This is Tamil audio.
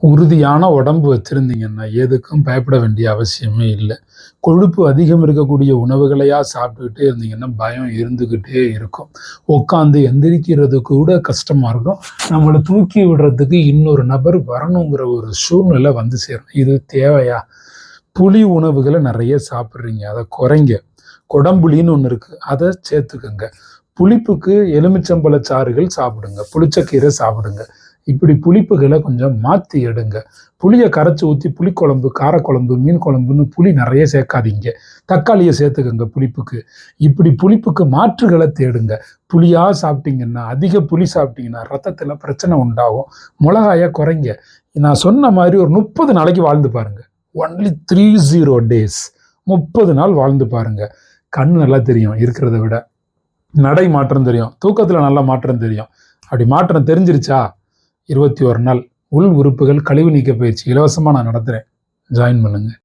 உறுதியான உடம்பு வச்சுருந்தீங்கன்னா எதுக்கும் பயப்பட வேண்டிய அவசியமே இல்லை. கொழுப்பு அதிகம் இருக்கக்கூடிய உணவுகளையாக சாப்பிட்டுக்கிட்டே இருந்தீங்கன்னா பயம் இருந்துக்கிட்டே இருக்கும். உட்காந்து எந்திரிக்கிறது கூட கஷ்டமாக இருக்கும். நம்மளை தூக்கி விடுறதுக்கு இன்னொரு நபர் வரணுங்கிற ஒரு சூழ்நிலை வந்து சேரும். இது தேவையா? புளி உணவுகளை நிறைய சாப்பிட்றீங்க. அதை குறைங்க. குடம்புளின்னு ஒன்று இருக்குது அதை சேர்த்துக்கோங்க. புளிப்புக்கு எலுமிச்சம்பழ சாறுகள் சாப்பிடுங்க. புளிச்சக்கீரை சாப்பிடுங்க. இப்படி புளிப்புகளை கொஞ்சம் மாற்றி எடுங்க. புளியை கரைச்சி ஊற்றி புளிக்குழம்பு காரக்குழம்பு மீன் குழம்புன்னு புளி நிறைய சேர்க்காதீங்க. தக்காளியை சேர்த்துக்கோங்க புளிப்புக்கு. இப்படி புளிப்புக்கு மாற்றுகளை தேடுங்க. புளியாக சாப்பிட்டீங்கன்னா அதிக புளி சாப்பிட்டீங்கன்னா ரத்தத்தில் பிரச்சனை உண்டாகும். மிளகாயை குறைங்க. நான் சொன்ன மாதிரி ஒரு முப்பது நாளைக்கு வாழ்ந்து பாருங்கள் ஒன்லி த்ரீ ஜீரோ டேஸ் முப்பது நாள் வாழ்ந்து பாருங்க. கண் நல்லா தெரியும் இருக்கிறத விட. நடை மாற்றம் தெரியும். தூக்கத்தில் நல்ல மாற்றம் தெரியும். அப்படி மாற்றம் தெரிஞ்சிருச்சா? இருபத்தி ஒரு நாள் உள் உறுப்புகள் கழிவு நீக்க பயிற்சி இலவசமாக நான் நடத்துகிறேன் ஜாயின் பண்ணுங்கள்